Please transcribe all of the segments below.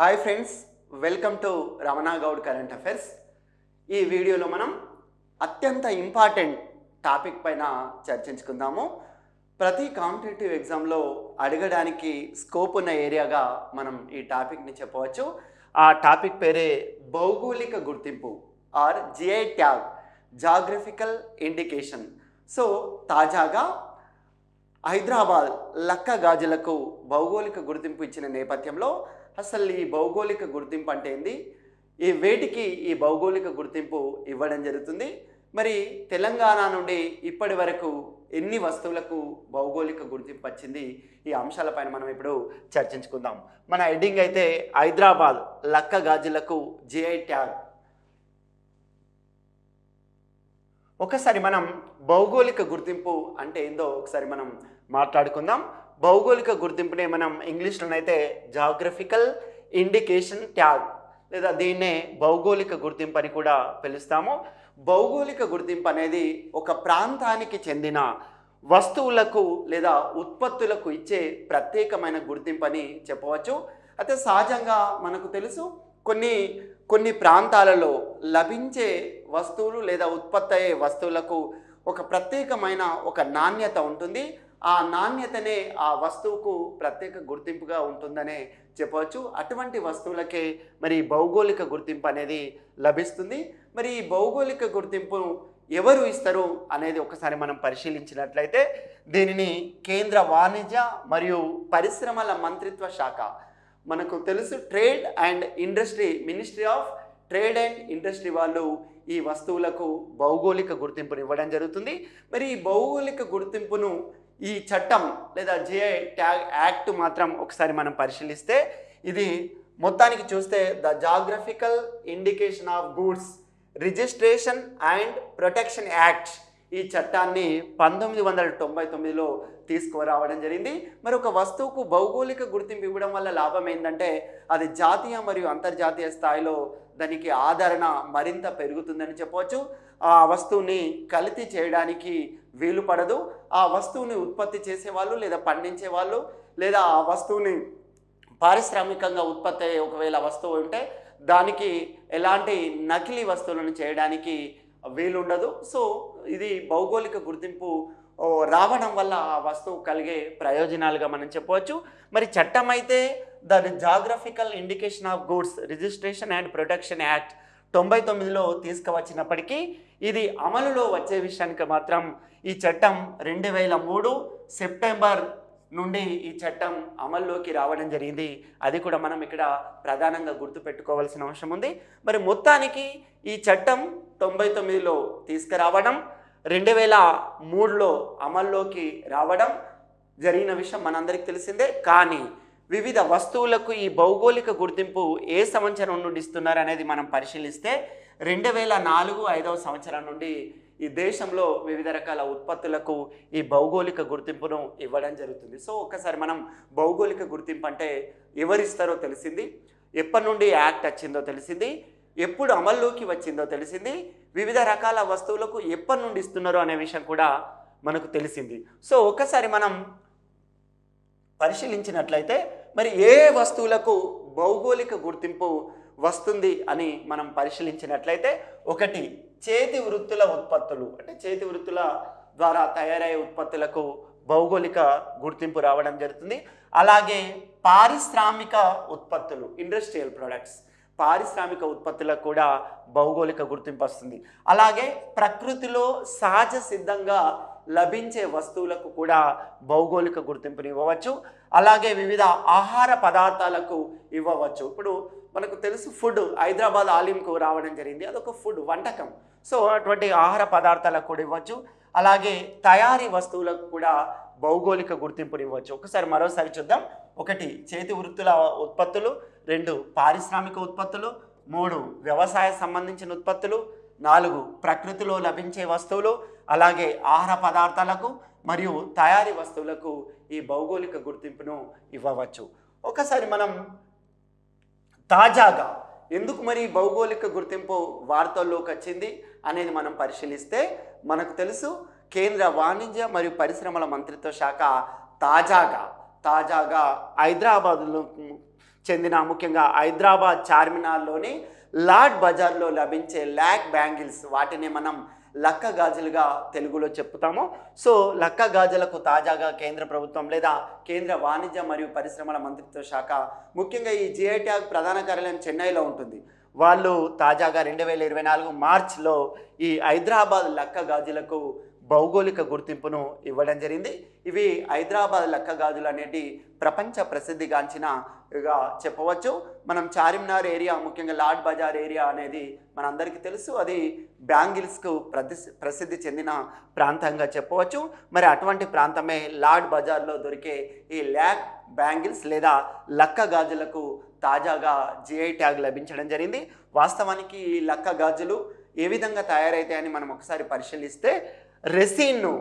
Hi friends welcome to Ramana Goud current affairs. ఈ వీడియోలో మనం అత్యంత ఇంపార్టెంట్ టాపిక్ పైన చర్చించుకుందాము. ప్రతి కాంపిటేటివ్ ఎగ్జామ్లో అడగడానికి స్కోప్ ఉన్న ఏరియాగా మనం ఈ టాపిక్ని చెప్పవచ్చు. ఆ టాపిక్ పేరే భౌగోళిక గుర్తింపు or GI tag geographical indication. So తాజాగా హైదరాబాద్ లక్క గాజులకు భౌగోళిక గుర్తింపు ఇచ్చిన నేపథ్యంలో అసలు ఈ భౌగోళిక గుర్తింపు అంటే ఏంది? ఈ వేటికి ఈ భౌగోళిక గుర్తింపు ఇవ్వడం జరుగుతుంది. మరి తెలంగాణ నుండి ఇప్పటి వరకు ఎన్ని వస్తువులకు భౌగోళిక గుర్తింపు వచ్చింది? ఈ అంశాలపైన మనం ఇప్పుడు చర్చించుకుందాం. మన హెడ్డింగ్ అయితే హైదరాబాద్ లక్క గాజులకు జిఐ ట్యాగ్. ఒకసారి మనం భౌగోళిక గుర్తింపు అంటే ఏందో ఒకసారి మనం మాట్లాడుకుందాం. భౌగోళిక గుర్తింపునే మనం ఇంగ్లీష్లోనైతే జాగ్రఫికల్ ఇండికేషన్ ట్యాగ్ లేదా దీన్నే భౌగోళిక గుర్తింపు అని కూడా పిలుస్తాము. భౌగోళిక గుర్తింపు అనేది ఒక ప్రాంతానికి చెందిన వస్తువులకు లేదా ఉత్పత్తులకు ఇచ్చే ప్రత్యేకమైన గుర్తింపు అని చెప్పవచ్చు. అయితే సహజంగా మనకు తెలుసు కొన్ని కొన్ని ప్రాంతాలలో లభించే వస్తువులు లేదా ఉత్పత్తి అయ్యే వస్తువులకు ఒక ప్రత్యేకమైన ఒక నాణ్యత ఉంటుంది. ఆ నాణ్యతనే ఆ వస్తువుకు ప్రత్యేక గుర్తింపుగా ఉంటుందనే చెప్పవచ్చు. అటువంటి వస్తువులకే మరి భౌగోళిక గుర్తింపు అనేది లభిస్తుంది. మరి ఈ భౌగోళిక గుర్తింపు ఎవరు ఇస్తారు అనేది ఒకసారి మనం పరిశీలించినట్లయితే దీనిని కేంద్ర వాణిజ్య మరియు పరిశ్రమల మంత్రిత్వ శాఖ మనకు తెలుసు trade and industry ministry of trade and industry వాళ్ళు ఈ వస్తువులకు భౌగోళిక గుర్తింపును ఇవ్వడం జరుగుతుంది. మరి ఈ భౌగోళిక గుర్తింపును ఈ చట్టం లేదా జిఐ ట్యాగ్ యాక్ట్ మాత్రం ఒకసారి మనం పరిశీలిస్తే ఇది మొత్తానికి చూస్తే the geographical indication of goods registration and protection act ఈ చట్టాన్ని పంతొమ్మిది వందల తొంభై తొమ్మిదిలో తీసుకురావడం జరిగింది. మరి ఒక వస్తువుకు భౌగోళిక గుర్తింపు ఇవ్వడం వల్ల లాభం ఏంటంటే అది జాతీయ మరియు అంతర్జాతీయ స్థాయిలో దానికి ఆదరణ మరింత పెరుగుతుందని చెప్పవచ్చు. ఆ వస్తువుని కల్తీ చేయడానికి వీలు పడదు. ఆ వస్తువుని ఉత్పత్తి చేసేవాళ్ళు లేదా పండించే వాళ్ళు లేదా ఆ వస్తువుని పారిశ్రామికంగా ఉత్పత్తి అయ్యే ఒకవేళ వస్తువు ఉంటే దానికి ఎలాంటి నకిలీ వస్తువులను చేయడానికి వీలుండదు. సో ఇది భౌగోళిక గుర్తింపు రావడం వల్ల ఆ వస్తువు కలిగే ప్రయోజనాలుగా మనం చెప్పవచ్చు. మరి చట్టం అయితే దాని geographical indication of goods registration and protection act తొంభై తొమ్మిదిలో తీసుకువచ్చినప్పటికీ ఇది అమలులో వచ్చే విషయానికి మాత్రం ఈ చట్టం రెండు వేల మూడు సెప్టెంబర్ నుండి ఈ చట్టం అమల్లోకి రావడం జరిగింది. అది కూడా మనం ఇక్కడ ప్రధానంగా గుర్తుపెట్టుకోవాల్సిన అవసరం ఉంది. మరి మొత్తానికి ఈ చట్టం తొంభై తొమ్మిదిలో తీసుకురావడం రెండు వేల మూడులో అమల్లోకి రావడం జరిగిన విషయం మనందరికీ తెలిసిందే. కానీ వివిధ వస్తువులకు ఈ భౌగోళిక గుర్తింపు ఏ సంవత్సరం నుండి ఇస్తున్నారు అనేది మనం పరిశీలిస్తే రెండు వేల నాలుగు ఐదవ సంవత్సరం నుండి ఈ దేశంలో వివిధ రకాల ఉత్పత్తులకు ఈ భౌగోళిక గుర్తింపును ఇవ్వడం జరుగుతుంది. సో ఒకసారి మనం భౌగోళిక గుర్తింపు అంటే ఎవరిస్తారో తెలిసింది ఎప్పటి నుండి యాక్ట్ వచ్చిందో తెలిసింది ఎప్పుడు అమల్లోకి వచ్చిందో తెలిసింది వివిధ రకాల వస్తువులకు ఎప్పటి నుండి ఇస్తున్నారో అనే విషయం కూడా మనకు తెలిసింది. సో ఒకసారి మనం పరిశీలించినట్లయితే మరి ఏ వస్తువులకు భౌగోళిక గుర్తింపు వస్తుంది అని మనం పరిశీలించినట్లయితే ఒకటి చేతి వృత్తుల ఉత్పత్తులు. అంటే చేతి వృత్తుల ద్వారా తయారయ్యే ఉత్పత్తులకు భౌగోళిక గుర్తింపు రావడం జరుగుతుంది. అలాగే పారిశ్రామిక ఉత్పత్తులు ఇండస్ట్రియల్ ప్రొడక్ట్స్ పారిశ్రామిక ఉత్పత్తులకు కూడా భౌగోళిక గుర్తింపు వస్తుంది. అలాగే ప్రకృతిలో సహజ సిద్ధంగా లభించే వస్తువులకు కూడా భౌగోళిక గుర్తింపుని ఇవ్వవచ్చు. అలాగే వివిధ ఆహార పదార్థాలకు ఇవ్వవచ్చు. ఇప్పుడు మనకు తెలుసు ఫుడ్ హైదరాబాద్ ఆలింకు రావడం జరిగింది. అదొక ఫుడ్ వంటకం. సో అటువంటి ఆహార పదార్థాలకు కూడా ఇవ్వచ్చు. అలాగే తయారీ వస్తువులకు కూడా భౌగోళిక గుర్తింపుని ఇవ్వచ్చు. ఒకసారి మరోసారి చూద్దాం. ఒకటి చేతి వృత్తుల ఉత్పత్తులు. రెండు పారిశ్రామిక ఉత్పత్తులు. మూడు వ్యవసాయ సంబంధించిన ఉత్పత్తులు. నాలుగు ప్రకృతిలో లభించే వస్తువులు అలాగే ఆహార పదార్థాలకు మరియు తయారీ వస్తువులకు ఈ భౌగోళిక గుర్తింపును ఇవ్వవచ్చు. ఒకసారి మనం తాజాగా ఎందుకు మరి భౌగోళిక గుర్తింపు వార్తల్లోకి వచ్చింది అనేది మనం పరిశీలిస్తే మనకు తెలుసు కేంద్ర వాణిజ్య మరియు పరిశ్రమల మంత్రిత్వ శాఖ తాజాగా తాజాగా హైదరాబాద్లో చెందిన ముఖ్యంగా హైదరాబాద్ చార్మినార్లోని లార్డ్ బజార్లో లభించే ల్యాక్ బ్యాంగిల్స్ వాటిని మనం లక్క గాజులుగా తెలుగులో చెప్తాము సో లక్క గాజులకు తాజాగా కేంద్ర ప్రభుత్వం లేదా కేంద్ర వాణిజ్య మరియు పరిశ్రమల మంత్రిత్వ శాఖ ముఖ్యంగా ఈ జిఐ ట్యాగ్ ప్రధాన కార్యాలయం చెన్నైలో ఉంటుంది. వాళ్ళు తాజాగా రెండు వేల ఇరవై నాలుగు మార్చ్లో ఈ హైదరాబాద్ లక్క గాజులకు భౌగోళిక గుర్తింపును ఇవ్వడం జరిగింది. ఇవి హైదరాబాద్ లక్క గాజులు అనేటి ప్రపంచ ప్రసిద్ధిగాంచినగా చెప్పవచ్చు. మనం చార్మినార్ ఏరియా ముఖ్యంగా లార్డ్ బజార్ ఏరియా అనేది మనందరికీ తెలుసు. అది బ్యాంగిల్స్కు ప్రతి ప్రసిద్ధి చెందిన ప్రాంతంగా చెప్పవచ్చు. మరి అటువంటి ప్రాంతమే లార్డ్ బజార్లో దొరికే ఈ ల్యాక్ బ్యాంగిల్స్ లేదా లక్క గాజులకు తాజాగా జిఐ ట్యాగ్ లభించడం జరిగింది. వాస్తవానికి ఈ లక్క గాజులు ఏ విధంగా తయారైతాయని మనం ఒకసారి పరిశీలిస్తే రెసిన్ను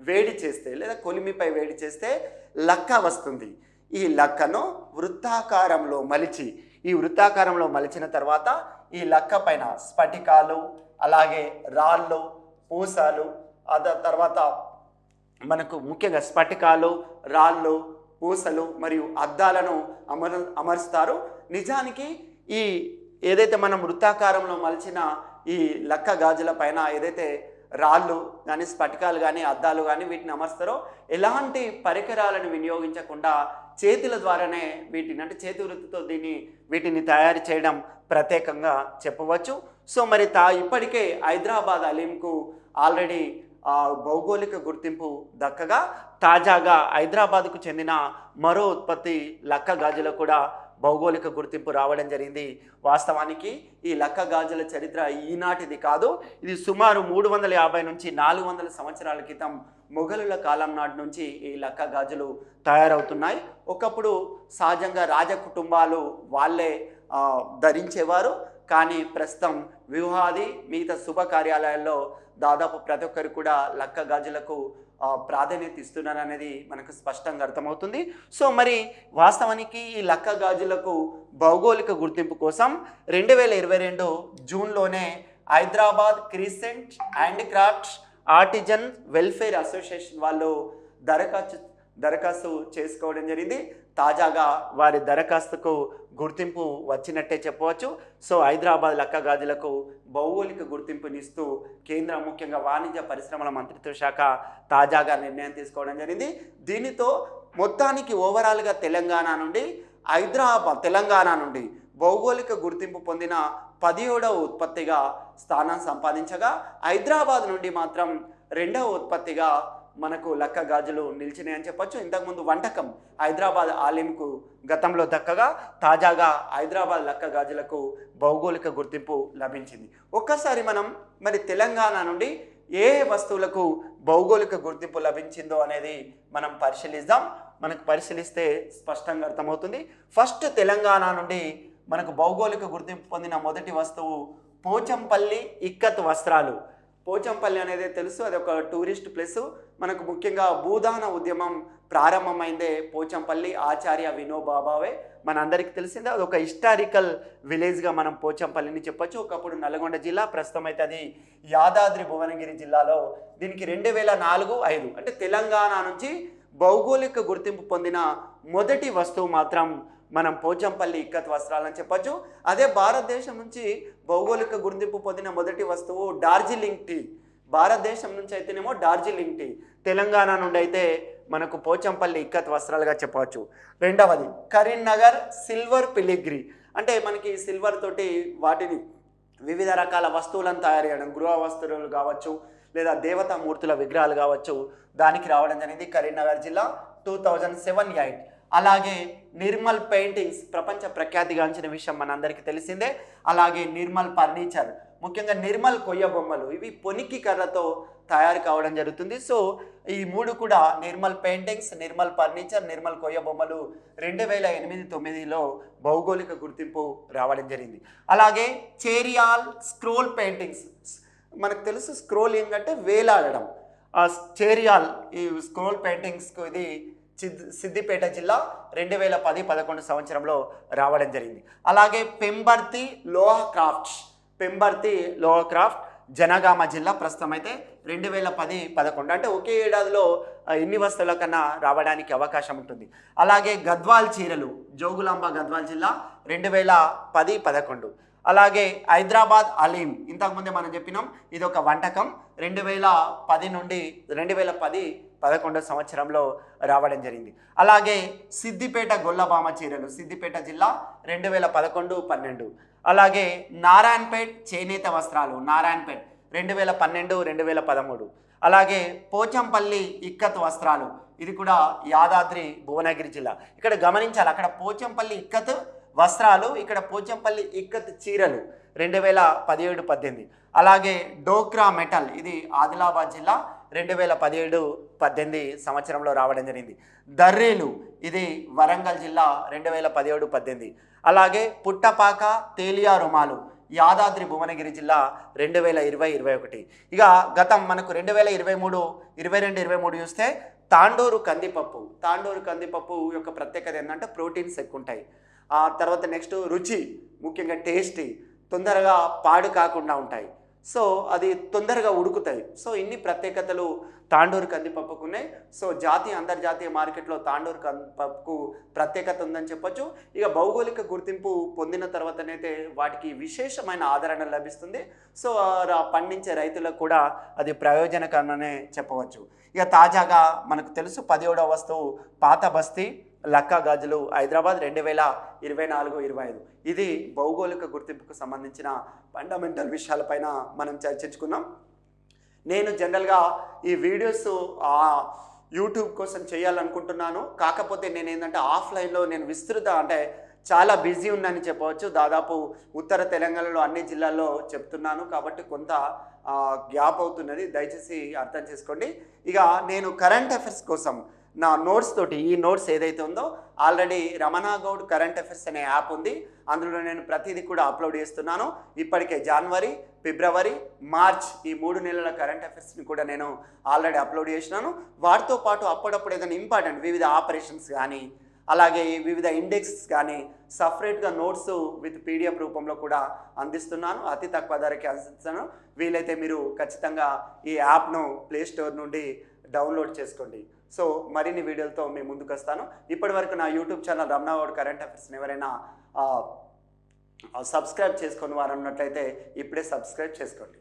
వేడి చేస్తే లేదా కొలిమిపై వేడి చేస్తే లక్క వస్తుంది. ఈ లక్కను వృత్తాకారంలో మలిచి ఈ వృత్తాకారంలో మలిచిన తర్వాత ఈ లక్క పైన స్ఫటికాలు అలాగే రాళ్ళు పూసాలు అద తర్వాత మనకు ముఖ్యంగా స్ఫటికాలు రాళ్ళు పూసలు మరియు అద్దాలను అమరు అమరుస్తారు. నిజానికి ఈ ఏదైతే మనం వృత్తాకారంలో మలిచిన ఈ లక్క గాజుల పైన ఏదైతే రాళ్ళు కానీ స్ఫటికాలు కానీ అద్దాలు కానీ వీటిని అమర్స్తారో ఎలాంటి పరికరాలను వినియోగించకుండా చేతుల ద్వారానే వీటిని అంటే చేతి వృత్తితో దీన్ని వీటిని తయారు చేయడం ప్రత్యేకంగా చెప్పవచ్చు. సో మరి తా ఇప్పటికే హైదరాబాద్ అలీంకు ఆల్రెడీ ఆ భౌగోళిక గుర్తింపు దక్కగా తాజాగా హైదరాబాద్కు చెందిన మరో ఉత్పత్తి లక్క గాజుల కూడా భౌగోళిక గుర్తింపు రావడం జరిగింది. వాస్తవానికి ఈ లక్క గాజుల చరిత్ర ఈనాటిది కాదు. ఇది సుమారు మూడు వందల యాభై నుంచి నాలుగు వందల సంవత్సరాల క్రితం మొఘలుల కాలం నాటి నుంచి ఈ లక్క గాజులు తయారవుతున్నాయి. ఒకప్పుడు సహజంగా రాజ కుటుంబాలు వాళ్ళే ధరించేవారు. కానీ ప్రస్తుతం వివాహాది మిగతా శుభ కార్యాలయాల్లో దాదాపు ప్రతి ఒక్కరు కూడా లక్క గాజులకు ప్రాధాన్యత ఇస్తున్నారు అనేది మనకు స్పష్టంగా అర్థమవుతుంది. సో మరి వాస్తవానికి ఈ లక్క గాజులకు భౌగోళిక గుర్తింపు కోసం రెండు వేల ఇరవై రెండు జూన్లోనే Hyderabad crescent handicrafts artisan welfare association వాళ్ళు దరఖాస్తు దరఖాస్తు చేసుకోవడం జరిగింది. తాజాగా వారి దరఖాస్తుకు గుర్తింపు వచ్చినట్టే చెప్పవచ్చు. సో హైదరాబాద్ లక్కగాజులకు భౌగోళిక గుర్తింపునిస్తూ కేంద్ర ముఖ్యంగా వాణిజ్య పరిశ్రమల మంత్రిత్వ శాఖ తాజాగా నిర్ణయం తీసుకోవడం జరిగింది. దీనితో మొత్తానికి ఓవరాల్గా తెలంగాణ నుండి హైదరాబాద్ తెలంగాణ నుండి భౌగోళిక గుర్తింపు పొందిన పదిహేడవ ఉత్పత్తిగా స్థానం సంపాదించగా హైదరాబాద్ నుండి మాత్రం రెండవ ఉత్పత్తిగా మనకు లక్క గాజులు నిలిచినాయని చెప్పొచ్చు. ఇంతకుముందు వంటకం హైదరాబాద్ ఆలింకు గతంలో దక్కగా తాజాగా హైదరాబాద్ లక్క గాజులకు భౌగోళిక గుర్తింపు లభించింది. ఒక్కసారి మనం మరి తెలంగాణ నుండి ఏ ఏ వస్తువులకు భౌగోళిక గుర్తింపు లభించిందో అనేది మనం పరిశీలిద్దాం. మనకు పరిశీలిస్తే స్పష్టంగా అర్థమవుతుంది. ఫస్ట్ తెలంగాణ నుండి మనకు భౌగోళిక గుర్తింపు పొందిన మొదటి వస్తువు పోచంపల్లి ఇక్కత్ వస్త్రాలు. పోచంపల్లి అనేది తెలుసు అది ఒక టూరిస్ట్ ప్లేస్. మనకు ముఖ్యంగా భూదాన ఉద్యమం ప్రారంభమైందే పోచంపల్లి ఆచార్య వినోబాబావే మనందరికీ తెలిసిందే అది ఒక హిస్టారికల్ విలేజ్గా మనం పోచంపల్లిని చెప్పొచ్చు. ఒకప్పుడు నల్గొండ జిల్లా ప్రస్తుతం అయితే అది యాదాద్రి భువనగిరి జిల్లాలో దీనికి రెండు వేల నాలుగు ఐదు అంటే తెలంగాణ నుంచి భౌగోళిక గుర్తింపు పొందిన మొదటి వస్తువు మాత్రం మనం పోచంపల్లి ఇక్కత్ వస్త్రాలని చెప్పచ్చు. అదే భారతదేశం నుంచి భౌగోళిక గుర్తింపు పొందిన మొదటి వస్తువు డార్జిలింగ్ టీ. భారతదేశం నుంచి అయితేనేమో డార్జిలింగ్ టీ. తెలంగాణ నుండి అయితే మనకు పోచంపల్లి ఇక్కత్ వస్త్రాలుగా చెప్పవచ్చు. రెండవది కరీంనగర్ సిల్వర్ పిలిగ్రీ. అంటే మనకి సిల్వర్ తోటి వాటిని వివిధ రకాల వస్తువులను తయారు చేయడం గృహ వస్తువులు కావచ్చు లేదా దేవతా మూర్తుల విగ్రహాలు కావచ్చు దానికి రావడం జరిగింది కరీంనగర్ జిల్లా టూ థౌజండ్ సెవెన్ ఎయిట్. అలాగే నిర్మల్ పెయింటింగ్స్ ప్రపంచ ప్రఖ్యాతిగాంచిన విషయం మనందరికీ తెలిసిందే. అలాగే నిర్మల్ ఫర్నిచర్ ముఖ్యంగా నిర్మల్ కొయ్య బొమ్మలు ఇవి పొనికి కర్రతో తయారు కావడం జరుగుతుంది. సో ఈ మూడు కూడా నిర్మల్ పెయింటింగ్స్ నిర్మల్ ఫర్నిచర్ నిర్మల్ కొయ్య బొమ్మలు రెండు వేల ఎనిమిది తొమ్మిదిలో భౌగోళిక గుర్తింపు రావడం జరిగింది. అలాగే చేరియాల్ స్క్రోల్ పెయింటింగ్స్ మనకు తెలుసు స్క్రోలింగ్ అంటే వేలాడడం. ఆ చేరియాల్ ఈ స్క్రోల్ పెయింటింగ్స్కు ఇది సిద్దిపేట జిల్లా రెండు వేల పది పదకొండు సంవత్సరంలో రావడం జరిగింది. అలాగే పెంబర్తి లోహ క్రాఫ్ట్స్ పెంబర్తి లోహ క్రాఫ్ట్ జనగామ జిల్లా ప్రస్తుతం అయితే రెండు వేల పది పదకొండు. అంటే ఒకే ఏడాదిలో ఎన్ని వస్తువుల కన్నా రావడానికి అవకాశం ఉంటుంది. అలాగే గద్వాల్ చీరలు జోగులాంబ గద్వాల్ జిల్లా రెండు వేల పది పదకొండు. అలాగే హైదరాబాద్ అలీం. ఇంతకుముందే మనం చెప్పినాం ఇది ఒక వంటకం. రెండు వేల పది నుండి రెండు వేల పది పదకొండో సంవత్సరంలో రావడం జరిగింది. అలాగే సిద్దిపేట గొల్లబామ చీరలు సిద్దిపేట జిల్లా రెండు వేల పదకొండు పన్నెండు. అలాగే నారాయణపేట్ చేనేత వస్త్రాలు నారాయణపేట్ రెండు వేల పన్నెండు రెండు వేల పదమూడు. అలాగే పోచంపల్లి ఇక్కత్ వస్త్రాలు ఇది కూడా యాదాద్రి భువనగిరి జిల్లా. ఇక్కడ గమనించాలి అక్కడ పోచంపల్లి ఇక్కత్ వస్త్రాలు ఇక్కడ పోచంపల్లి ఇక్కత్ చీరలు రెండు వేల పదిహేడు పద్దెనిమిది. అలాగే డోక్రా మెటల్ ఇది ఆదిలాబాద్ జిల్లా రెండు వేల పదిహేడు పద్దెనిమిది సంవత్సరంలో రావడం జరిగింది. దర్రీలు ఇది వరంగల్ జిల్లా రెండు వేల పదిహేడు పద్దెనిమిది. అలాగే పుట్టపాక తేలియా రుమాలు యాదాద్రి భువనగిరి జిల్లా రెండు వేల ఇరవై ఇరవై ఒకటి. ఇక గతం మనకు రెండు వేల ఇరవై మూడు ఇరవై రెండు ఇరవై మూడు చూస్తే తాండూరు కందిపప్పు. తాండూరు కందిపప్పు యొక్క ప్రత్యేకత ఏంటంటే ప్రోటీన్స్ ఎక్కువ ఉంటాయి ఆ తర్వాత నెక్స్ట్ రుచి ముఖ్యంగా టేస్టీ తొందరగా పాడు కాకుండా ఉంటాయి. సో అది తొందరగా ఉడుకుతాయి. సో ఇన్ని ప్రత్యేకతలు తాండూరు కందిపప్పుకు ఉన్నాయి. సో జాతీయ అంతర్జాతీయ మార్కెట్లో తాండూరు కందిపప్పుకు ప్రత్యేకత ఉందని చెప్పొచ్చు. ఇక భౌగోళిక గుర్తింపు పొందిన తర్వాతనైతే వాటికి విశేషమైన ఆదరణ లభిస్తుంది. సో ఆ పండించే రైతులకు కూడా అది ప్రయోజనకరమనే చెప్పవచ్చు. ఇక తాజాగా మనకు తెలుసు పదిహేడవ వస్తువు పాత బస్తీ. లక్కా గాజులు హైదరాబాద్ రెండు వేల ఇరవై నాలుగు ఇరవై ఐదు. ఇది భౌగోళిక గుర్తింపుకు సంబంధించిన ఫండమెంటల్ విషయాలపైన మనం చర్చించుకున్నాం నేను జనరల్గా ఈ వీడియోస్ యూట్యూబ్ కోసం చేయాలనుకుంటున్నాను. కాకపోతే నేను ఏంటంటే ఆఫ్లైన్లో నేను విస్తృత అంటే చాలా బిజీ ఉందని చెప్పవచ్చు. దాదాపు ఉత్తర తెలంగాణలో అన్ని జిల్లాల్లో చెప్తున్నాను కాబట్టి కొంత గ్యాప్ అవుతున్నది. దయచేసి అర్థం చేసుకోండి. ఇక నేను కరెంట్ అఫైర్స్ కోసం నా నోట్స్ తోటి ఈ నోట్స్ ఏదైతే ఉందో already Ramana Goud current affairs అనే యాప్ ఉంది. అందులో నేను ప్రతిదీ కూడా అప్లోడ్ చేస్తున్నాను. ఇప్పటికే జనవరి ఫిబ్రవరి మార్చ్ ఈ మూడు నెలల కరెంట్ అఫైర్స్ని కూడా నేను ఆల్రెడీ అప్లోడ్ చేసినాను. వాటితో పాటు అప్పుడప్పుడు ఏదైనా ఇంపార్టెంట్ వివిధ ఆపరేషన్స్ కానీ అలాగే వివిధ ఇండెక్స్ కానీ సపరేట్గా నోట్స్ విత్ పీడిఎఫ్ రూపంలో కూడా అందిస్తున్నాను. అతి తక్కువ ధరకి అందిస్తాను వీలైతే మీరు ఖచ్చితంగా ఈ యాప్ను ప్లే స్టోర్ నుండి డౌన్లోడ్ చేసుకోండి. సో మరిన్ని వీడియోలతో మేము ముందుకు వస్తాను. ఇప్పటి వరకు నా యూట్యూబ్ ఛానల్ రమణావాడ్ కరెంట్ అఫైర్స్ని ఎవరైనా సబ్స్క్రైబ్ చేసుకుని వారు అన్నట్లయితే ఇప్పుడే సబ్స్క్రైబ్ చేసుకోండి.